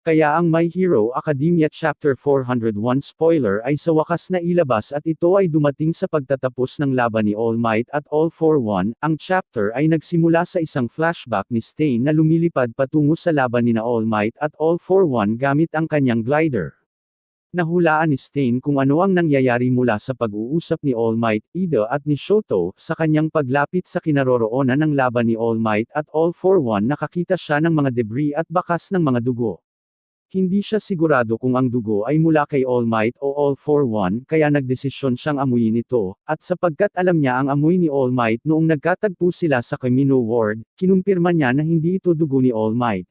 Kaya ang My Hero Academia Chapter 401 spoiler ay sa wakas na ilabas at ito ay dumating sa pagtatapos ng laban ni All Might at All for One. Ang chapter ay nagsimula sa isang flashback ni Stain na lumilipad patungo sa laban ni na All Might at All for One gamit ang kanyang glider. Nahulaan ni Stain kung ano ang nangyayari mula sa pag-uusap ni All Might, Ida at ni Shoto, sa kanyang paglapit sa kinaroroonan ng laban ni All Might at All for One nakakita siya ng mga debris at bakas ng mga dugo. Hindi siya sigurado kung ang dugo ay mula kay All Might o All for One kaya nagdesisyon siyang amuyin ito, at sapagkat alam niya ang amoy ni All Might noong nagkatagpo sila sa Camino Ward, kinumpirma niya na hindi ito dugo ni All Might.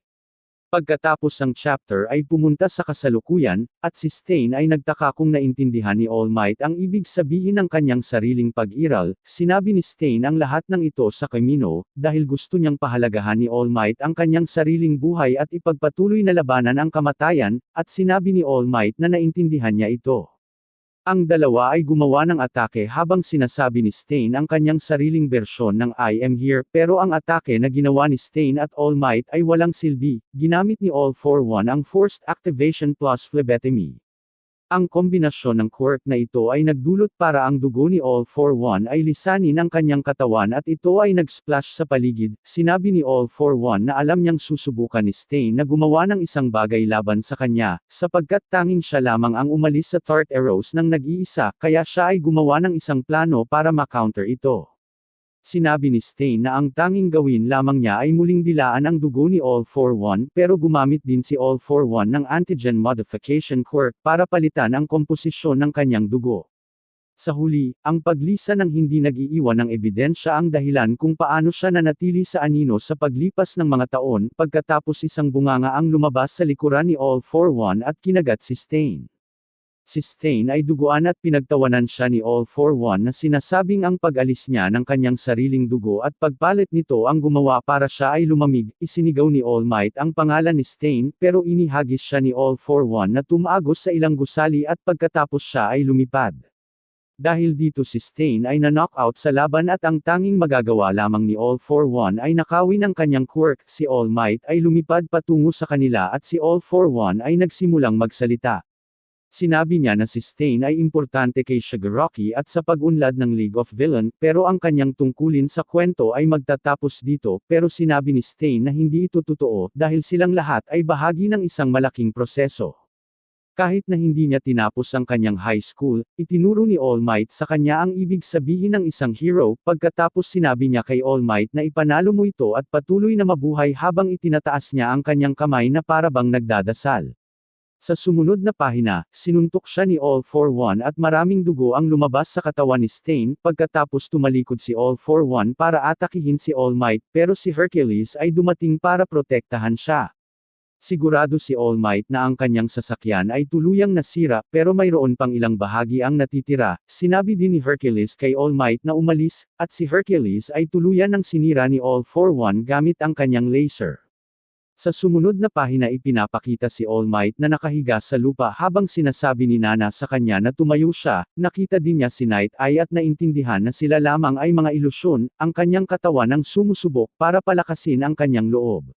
Pagkatapos ang chapter ay pumunta sa kasalukuyan, at si Stain ay nagtaka kung naintindihan ni All Might ang ibig sabihin ng kanyang sariling pag-iral, sinabi ni Stain ang lahat ng ito sa Camino, dahil gusto niyang pahalagahan ni All Might ang kanyang sariling buhay at ipagpatuloy na labanan ang kamatayan, at sinabi ni All Might na naintindihan niya ito. Ang dalawa ay gumawa ng atake habang sinasabi ni Stain ang kanyang sariling bersyon ng I am here, pero ang atake na ginawa ni Stain at All Might ay walang silbi, ginamit ni All for One ang Forced Activation plus Phlebotomy. Ang kombinasyon ng quirk na ito ay nagdulot para ang dugo ni All for One ay lisanin ang kanyang katawan at ito ay nag-splash sa paligid, sinabi ni All for One na alam niyang susubukan ni Stain na gumawa ng isang bagay laban sa kanya, sapagkat tanging siya lamang ang umalis sa Tart Arrows ng nag-iisa, kaya siya ay gumawa ng isang plano para ma-counter ito. Sinabi ni Stain na ang tanging gawin lamang niya ay muling dilaan ang dugo ni All for One pero gumamit din si All for One ng antigen modification quirk para palitan ang komposisyon ng kanyang dugo. Sa huli, ang paglisa ng hindi nag-iiwan ng ebidensya ang dahilan kung paano siya nanatili sa anino sa paglipas ng mga taon pagkatapos isang bunganga ang lumabas sa likuran ni All for One at kinagat si Stain. Si Stain ay duguan at pinagtawanan siya ni All for One na sinasabing ang pag-alis niya ng kanyang sariling dugo at pagpalit nito ang gumawa para siya ay lumamig, isinigaw ni All Might ang pangalan ni Stain pero inihagis siya ni All for One na tumagos sa ilang gusali at pagkatapos siya ay lumipad. Dahil dito si Stain ay na-knockout sa laban at ang tanging magagawa lamang ni All for One ay nakawin ang kanyang quirk, si All Might ay lumipad patungo sa kanila at si All for One ay nagsimulang magsalita. Sinabi niya na si Stain ay importante kay Shigaraki at sa pag-unlad ng League of Villain, pero ang kanyang tungkulin sa kwento ay magtatapos dito, pero sinabi ni Stain na hindi ito totoo, dahil silang lahat ay bahagi ng isang malaking proseso. Kahit na hindi niya tinapos ang kanyang high school, itinuro ni All Might sa kanya ang ibig sabihin ng isang hero, pagkatapos sinabi niya kay All Might na ipanalo mo ito at patuloy na mabuhay habang itinataas niya ang kanyang kamay na parabang nagdadasal. Sa sumunod na pahina, sinuntok siya ni All for One at maraming dugo ang lumabas sa katawan ni Stain, pagkatapos tumalikod si All for One para atakihin si All Might, pero si Hercules ay dumating para protektahan siya. Sigurado si All Might na ang kanyang sasakyan ay tuluyang nasira, pero mayroon pang ilang bahagi ang natitira, sinabi din ni Hercules kay All Might na umalis, at si Hercules ay tuluyan ng sinira ni All for One gamit ang kanyang laser. Sa sumunod na pahina ipinapakita si All Might na nakahiga sa lupa habang sinasabi ni Nana sa kanya na tumayo siya, nakita din niya si Night Eye at naintindihan na sila lamang ay mga ilusyon, ang kanyang katawan ang sumusubok para palakasin ang kanyang loob.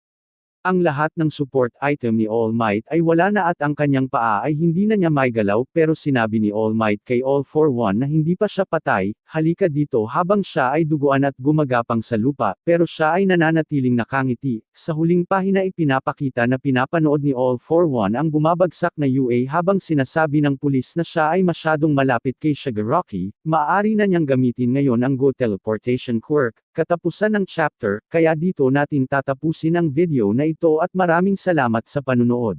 Ang lahat ng support item ni All Might ay wala na at ang kanyang paa ay hindi na niya maigalaw pero sinabi ni All Might kay All for One na hindi pa siya patay, halika dito habang siya ay duguan at gumagapang sa lupa, pero siya ay nananatiling nakangiti. Sa huling pahina ipinapakita na pinapanood ni All for One ang bumabagsak na UA habang sinasabi ng pulis na siya ay masyadong malapit kay Shigaraki, maaari na niyang gamitin ngayon ang Go Teleportation Quirk, katapusan ng chapter, kaya dito natin tatapusin ang video na ito at maraming salamat sa panunood.